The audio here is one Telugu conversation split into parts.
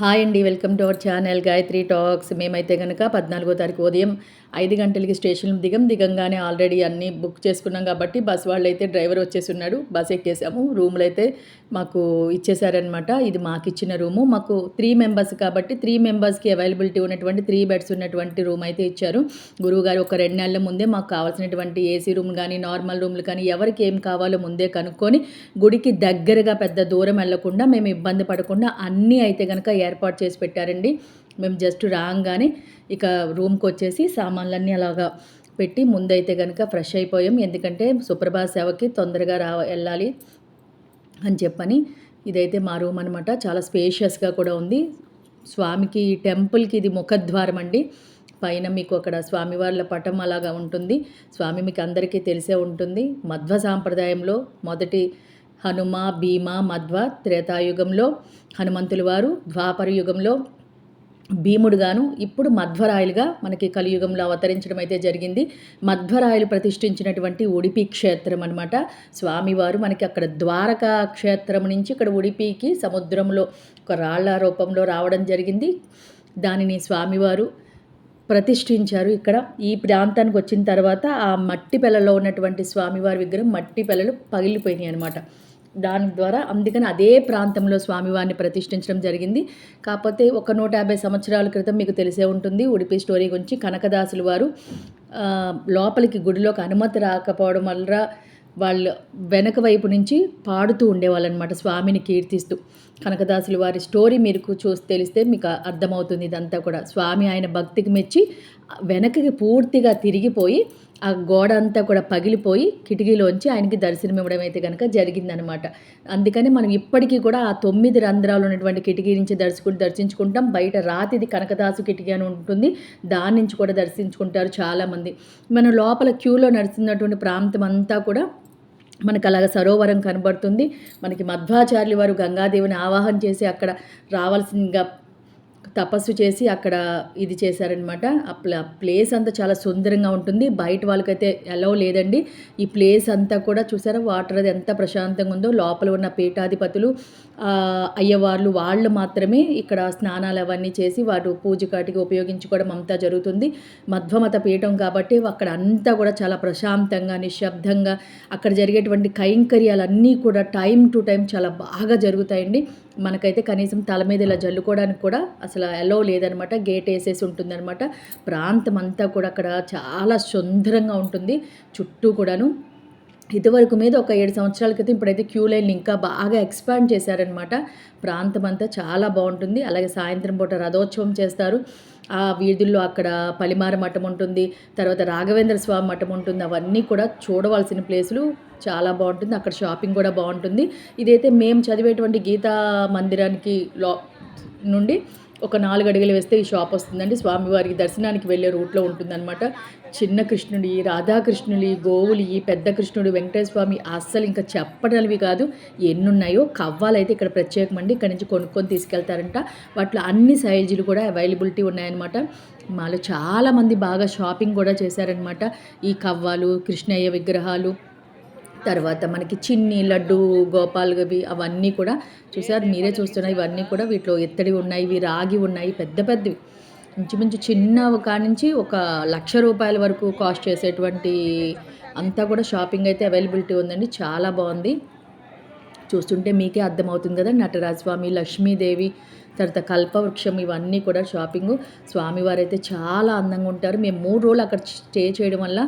హాయ్ అండి welcome to our channel Gayatri talks. మేమైతే కనుక పద్నాలుగో తారీఖు ఉదయం ఐదు గంటలకి స్టేషన్ దిగం. దిగంగానే ఆల్రెడీ అన్నీ బుక్ చేసుకున్నాం కాబట్టి బస్ వాళ్ళు అయితే డ్రైవర్ వచ్చేసి ఉన్నాడు. బస్ ఎక్కేసాము. రూమ్లు అయితే మాకు ఇచ్చేసారనమాట ఇది మాకు ఇచ్చిన రూము. మాకు త్రీ మెంబర్స్ కాబట్టి త్రీ మెంబర్స్కి అవైలబిలిటీ ఉన్నటువంటి త్రీ బెడ్స్ ఉన్నటువంటి రూమ్ అయితే ఇచ్చారు. గురువుగారు ఒక రెండు నెలల ముందే మాకు కావాల్సినటువంటి ఏసీ రూమ్ కానీ నార్మల్ రూమ్లు కానీ ఎవరికి ఏం కావాలో ముందే కనుక్కొని గుడికి దగ్గరగా పెద్ద దూరం వెళ్ళకుండా మేము ఇబ్బంది పడకుండా అన్నీ అయితే కనుక ఏర్పాటు చేసి పెట్టారండి. మేము జస్ట్ రాగానే ఇక రూమ్కి వచ్చేసి సామాన్లన్నీ అలాగా పెట్టి ముందైతే కనుక ఫ్రెష్ అయిపోయాం. ఎందుకంటే సుప్రభాత సేవకి తొందరగా రా వెళ్ళాలి అని చెప్పని ఇదైతే మా రూమ్ అనమాట చాలా స్పేషియస్గా కూడా ఉంది. స్వామికి టెంపుల్కి ఇది ముఖద్వారం అండి. పైన మీకు అక్కడ స్వామివార్ల పటం అలాగా ఉంటుంది. స్వామి మీకు అందరికీ తెలిసే ఉంటుంది. మధ్వ సాంప్రదాయంలో మొదటి హనుమ భీమ మధ్వ త్రేతాయుగంలో హనుమంతుల వారు ద్వాపర యుగంలో భీముడుగాను ఇప్పుడు మధ్వరాయలుగా మనకి కలియుగంలో అవతరించడం అయితే జరిగింది. మధ్వరాయలు ప్రతిష్ఠించినటువంటి ఉడిపి క్షేత్రం అనమాట స్వామివారు మనకి అక్కడ ద్వారకా క్షేత్రం నుంచి ఇక్కడ ఉడిపికి సముద్రంలో ఒక రాళ్ళ రూపంలో రావడం జరిగింది. దానిని స్వామివారు ప్రతిష్ఠించారు. ఇక్కడ ఈ ప్రాంతానికి వచ్చిన తర్వాత ఆ మట్టి పెళ్ళలో ఉన్నటువంటి స్వామివారి విగ్రహం మట్టి పెళ్ళలు పగిలిపోయినాయి అనమాట దాని ద్వారా అందుకని అదే ప్రాంతంలో స్వామివారిని ప్రతిష్ఠించడం జరిగింది. కాకపోతే ఒక నూట యాభై సంవత్సరాల క్రితం మీకు తెలిసే ఉంటుంది ఉడిపి స్టోరీ గురించి కనకదాసులు వారు లోపలికి గుడిలోకి అనుమతి రాకపోవడం వల్ల వాళ్ళు వెనక వైపు నుంచి పాడుతూ ఉండేవాళ్ళు అనమాట స్వామిని కీర్తిస్తూ. కనకదాసులు వారి స్టోరీ మీరు చూసి తెలిస్తే మీకు అర్థమవుతుంది ఇదంతా కూడా. స్వామి ఆయన భక్తికి మెచ్చి వెనకకి పూర్తిగా తిరిగిపోయి ఆ గోడ అంతా కూడా పగిలిపోయి కిటికీలోంచి ఆయనకి దర్శనం ఇవ్వడం అయితే కనుక జరిగిందనమాట. అందుకని మనం ఇప్పటికీ కూడా ఆ తొమ్మిది రంధ్రాలు ఉన్నటువంటి కిటికీ నుంచి దర్శకుని దర్శించుకుంటాం. బయట రాతిది కనకదాసు కిటికీ అని ఉంటుంది. దాని నుంచి కూడా దర్శించుకుంటారు చాలామంది. మనం లోపల క్యూలో నడుస్తున్నటువంటి ప్రాంతం అంతా కూడా మనకు అలాగ సరోవరం కనబడుతుంది. మనకి మధ్వాచార్యులు వారు గంగాదేవిని ఆవాహన చేసి అక్కడ రావాల్సిందిగా తపస్సు చేసి అక్కడ ఇది చేశారనమాట. ఆ ప్లేస్ అంతా చాలా సుందరంగా ఉంటుంది. బయట వాళ్ళకైతే ఎలా లేదండి. ఈ ప్లేస్ అంతా కూడా చూసారా? వాటర్ అది ఎంత ప్రశాంతంగా ఉందో. లోపల ఉన్న పీఠాధిపతులు అయ్యవార్లు వాళ్ళు మాత్రమే ఇక్కడ స్నానాలు అవన్నీ చేసి వాటి పూజ కాటికి ఉపయోగించుకోవడం అంతా జరుగుతుంది. మధ్వమత పీఠం కాబట్టి అక్కడ అంతా కూడా చాలా ప్రశాంతంగా నిశ్శబ్దంగా అక్కడ జరిగేటువంటి కైంకర్యాలన్నీ కూడా టైం టు టైం చాలా బాగా జరుగుతాయండి. మనకైతే కనీసం తల మీద ఇలా జల్లుకోవడానికి కూడా అసలు ఎలో లేదనమాట. గేట్ వేసేసి ఉంటుందన్నమాట ప్రాంతం అంతా కూడా అక్కడ చాలా సుందరంగా ఉంటుంది. చుట్టూ కూడాను ఇదివరకు మీద ఒక ఏడు సంవత్సరాల క్రితం ఇప్పుడైతే క్యూ లైన్ ఇంకా బాగా ఎక్స్పాండ్ చేశారనమాట ప్రాంతం అంతా చాలా బాగుంటుంది. అలాగే సాయంత్రం పూట రథోత్సవం చేస్తారు. ఆ వీధుల్లో అక్కడ పలిమార మఠం ఉంటుంది. తర్వాత రాఘవేంద్ర స్వామి మఠం ఉంటుంది. అవన్నీ కూడా చూడవలసిన ప్లేసులు చాలా బాగుంటుంది. అక్కడ షాపింగ్ కూడా బాగుంటుంది. ఇదైతే మేము చదివేటువంటి గీతా మందిరానికి లో నుండి ఒక నాలుగు అడుగులు వేస్తే ఈ షాప్ వస్తుందండి. స్వామివారికి దర్శనానికి వెళ్ళే రూట్లో ఉంటుందన్నమాట. చిన్న కృష్ణుడి రాధాకృష్ణుడి గోవులు ఈ పెద్ద కృష్ణుడు వెంకటేశ్వర స్వామి అస్సలు ఇంకా చెప్పడనివి కాదు. ఎన్ని ఉన్నాయో కవ్వాలైతే ఇక్కడ ప్రత్యేకమండి. ఇక్కడ నుంచి కొనుక్కొని తీసుకెళ్తారంట. వాటిలో అన్ని సైజులు కూడా అవైలబిలిటీ ఉన్నాయన్నమాట. మాలో చాలామంది బాగా షాపింగ్ కూడా చేశారనమాట ఈ కవ్వాలు కృష్ణయ్య విగ్రహాలు తర్వాత మనకి చిన్ని లడ్డు గోపాల్ గవి అవన్నీ కూడా చూసారు. మీరే చూస్తున్నారు ఇవన్నీ కూడా వీటిలో ఎత్తడి ఉన్నాయి ఇవి రాగి ఉన్నాయి పెద్ద పెద్దవి. ఇంచుమించు చిన్న కాడ నుంచి ఒక లక్ష రూపాయల వరకు కాస్ట్ చేసేటువంటి అంతా కూడా షాపింగ్ అయితే అవైలబిలిటీ ఉందండి. చాలా బాగుంది. చూస్తుంటే మీకే అర్థమవుతుంది కదా నటరాజస్వామి లక్ష్మీదేవి తర్వాత కల్పవృక్షం ఇవన్నీ కూడా షాపింగ్. స్వామివారు అయితే చాలా అందంగా ఉంటారు. మేము మూడు రోజులు అక్కడ స్టే చేయడం వల్ల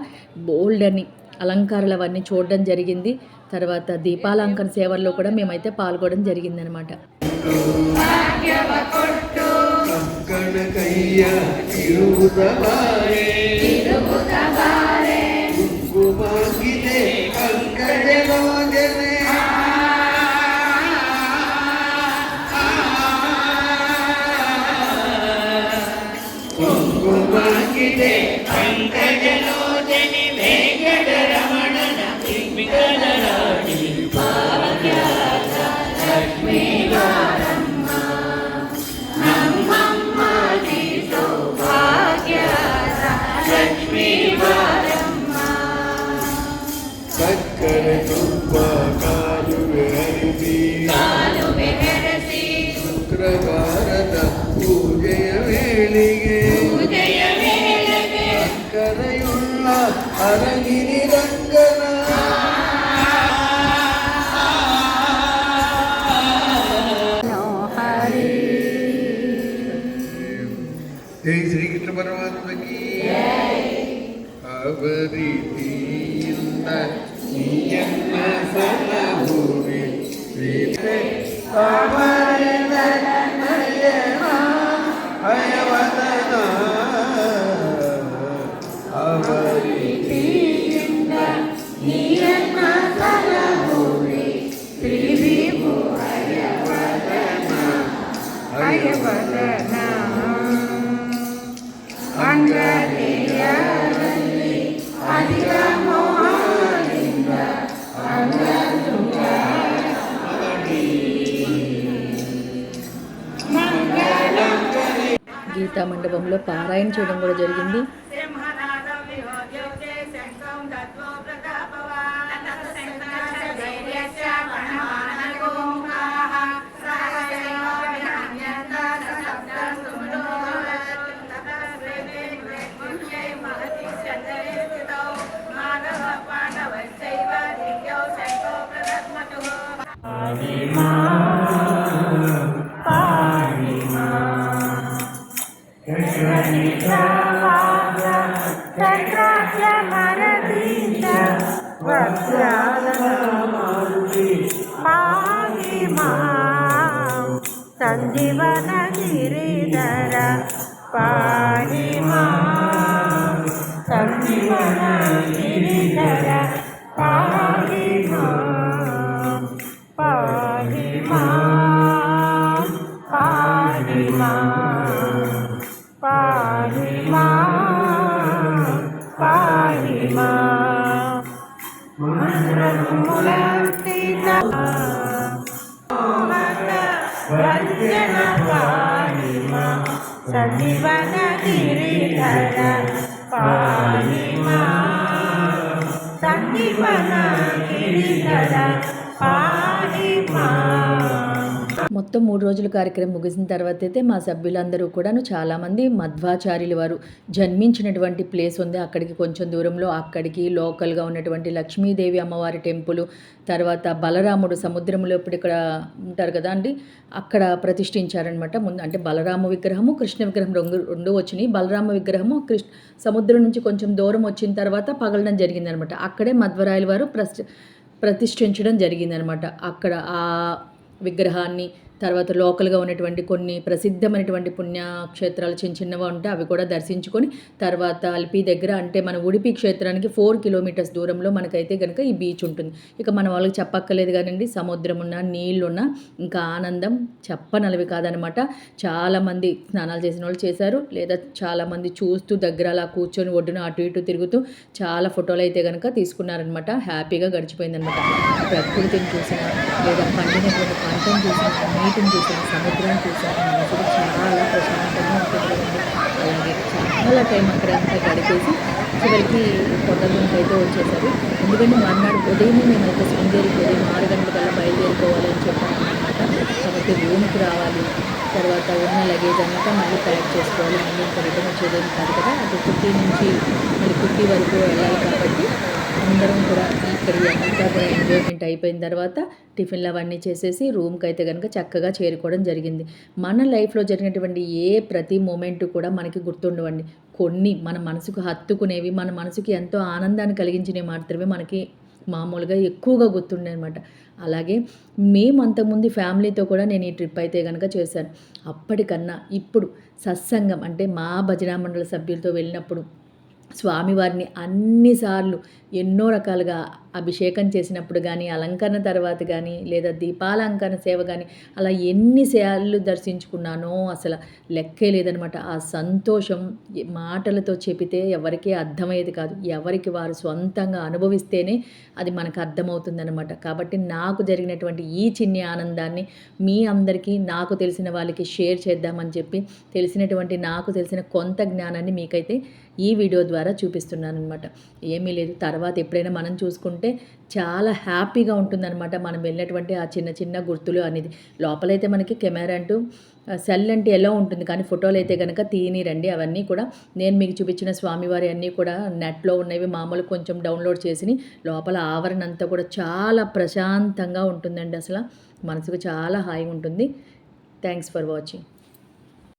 బోల్డ్ అని అలంకారాలు అవన్నీ చూడడం జరిగింది. తర్వాత దీపాలంకర సేవల్లో కూడా మేమైతే పాల్గొనడం జరిగింది అనమాట ಬೆರೆಸಿ ಶುಕ್ರವಾರದ ಪೂಜೆಯ ವೇಳೆಗೆ ಅಕ್ಕರೆಯುಳ್ಳ ಅರಗಿರಿ ರಂಗನ ಜೈ ಶ್ರೀಕೃಷ್ಣ ಪರಮಾತ್ಮಕಿ ಅವರಿತಿಯಿಂದ നീ എന്ന സനഭൂമി గీతా మండపంలో పారాయణ చేయడం కూడా జరిగింది. సంజీవన గిరిధర పాణి సంజీవన గిరిధర పాణి మా. సజీవన గిరిధర పాణిమా సజీవన గిరిధర పాణిమా మొత్తం మూడు రోజుల కార్యక్రమం ముగిసిన తర్వాత అయితే మా సభ్యులందరూ కూడాను చాలామంది మధ్వాచార్యులు వారు జన్మించినటువంటి ప్లేస్ ఉంది. అక్కడికి కొంచెం దూరంలో అక్కడికి లోకల్గా ఉన్నటువంటి లక్ష్మీదేవి అమ్మవారి టెంపుల్ తర్వాత బలరాముడు సముద్రంలో ఇప్పుడు ఇక్కడ ఉంటారు కదా అండి అక్కడ ప్రతిష్ఠించారనమాట ముందు అంటే బలరామ విగ్రహము కృష్ణ విగ్రహం రెండు రెండు వచ్చినాయి. బలరామ విగ్రహము కృష్ణ సముద్రం నుంచి కొంచెం దూరం వచ్చిన తర్వాత పగలడం జరిగిందనమాట అక్కడే మధ్వరాయల వారు ప్రతిష్ఠించడం జరిగిందనమాట అక్కడ ఆ విగ్రహాన్ని తర్వాత లోకల్గా ఉన్నటువంటి కొన్ని ప్రసిద్ధమైనటువంటి పుణ్యక్షేత్రాలు చిన్న చిన్నవి ఉంటే అవి కూడా దర్శించుకొని తర్వాత అల్పి దగ్గర అంటే మన ఉడిపి క్షేత్రానికి ఫోర్ కిలోమీటర్స్ దూరంలో మనకైతే కనుక ఈ బీచ్ ఉంటుంది. ఇక మన వాళ్ళకి చెప్పక్కర్లేదు కానివ్వండి సముద్రం ఉన్న నీళ్ళున్న ఇంకా ఆనందం చెప్పనలవి కాదనమాట. చాలామంది స్నానాలు చేసిన వాళ్ళు చేశారు. లేదా చాలామంది చూస్తూ దగ్గర అలా కూర్చొని ఒడ్డున అటు ఇటు తిరుగుతూ చాలా ఫోటోలు అయితే కనుక తీసుకున్నారనమాట. హ్యాపీగా గడిచిపోయిందనమాట. ప్రకృతిని చూసిన లేదా పండినటువంటి పంటను చూసిన నీటిని చూసిన సముద్రం చూసిన మనసుకు చాలా ప్రశాంతంగా ఉంటుంది అలాగే చాలా టైం అక్కడ అంతా గడిపేసి చివరికి కొండగుంట అయితే వచ్చేసారు. ఎందుకంటే మర్నాడు ఉదయమే మేమైతే శృంగేరికి ఉదయం ఆరు గంటలకల్లా బయలుదేరిపోవాలి అని చెప్పాను అనమాట కాబట్టి రూమ్కి రావాలి. తర్వాత ఉన్న లగేజ్ అంతా మళ్ళీ ప్యాక్ చేసుకోవాలి. మళ్ళీ ఇంకా రిటర్న్ వచ్చేదేం కాదు కదా. అది కుర్తీ నుంచి మళ్ళీ కుర్తీ వరకు వెళ్ళాలి కాబట్టి అందరం కూడా ఇక్కడ అంతా కూడా ఎంజాయ్మెంట్ అయిపోయిన తర్వాత టిఫిన్లు అవన్నీ చేసేసి రూమ్కి అయితే కనుక చక్కగా చేరుకోవడం జరిగింది. మన లైఫ్లో జరిగినటువంటి ఏ ప్రతి మూమెంట్ కూడా మనకి గుర్తుండవండి. కొన్ని మన మనసుకు హత్తుకునేవి మన మనసుకి ఎంతో ఆనందాన్ని కలిగించినవి మాత్రమే మనకి మామూలుగా ఎక్కువగా గుర్తుండే అనమాట అలాగే మేము అంతకుముందు ఫ్యామిలీతో కూడా నేను ఈ ట్రిప్ అయితే కనుక చేశాను. అప్పటికన్నా ఇప్పుడు సత్సంగం అంటే మా భజనా మండల సభ్యులతో వెళ్ళినప్పుడు స్వామివారిని అన్నిసార్లు ఎన్నో రకాలుగా అభిషేకం చేసినప్పుడు కానీ అలంకరణ తర్వాత కానీ లేదా దీపాలంకరణ సేవ కానీ అలా ఎన్నిసార్లు దర్శించుకున్నానో అసలు లెక్కే లేదనమాట ఆ సంతోషం మాటలతో చెబితే ఎవరికీ అర్థమయ్యేది కాదు. ఎవరికి వారు సొంతంగా అనుభవిస్తేనే అది మనకు అర్థమవుతుందనమాట కాబట్టి నాకు జరిగినటువంటి ఈ చిన్ని ఆనందాన్ని మీ అందరికీ నాకు తెలిసిన వాళ్ళకి షేర్ చేద్దామని చెప్పి తెలిసినటువంటి నాకు తెలిసిన కొంత జ్ఞానాన్ని మీకైతే ఈ వీడియో ద్వారా చూపిస్తున్నాను అనమాట ఏమీ లేదు. తర్వాత ఎప్పుడైనా మనం చూసుకుంటే చూసుకుంటే చాలా హ్యాపీగా ఉంటుందన్నమాట మనం వెళ్ళినటువంటి ఆ చిన్న చిన్న గుర్తులు అనేది. లోపలైతే మనకి కెమెరా అంటూ సెల్ అంటే ఎలా ఉంటుంది కానీ ఫోటోలు అయితే కనుక తీయనిరండి అవన్నీ కూడా నేను మీకు చూపించిన స్వామివారి అన్నీ కూడా నెట్లో ఉన్నవి మామూలు కొంచెం డౌన్లోడ్ చేసి లోపల ఆవరణ అంతా కూడా చాలా ప్రశాంతంగా ఉంటుందండి అసలు. మనసుకు చాలా హాయిగా ఉంటుంది. Thanks for watching.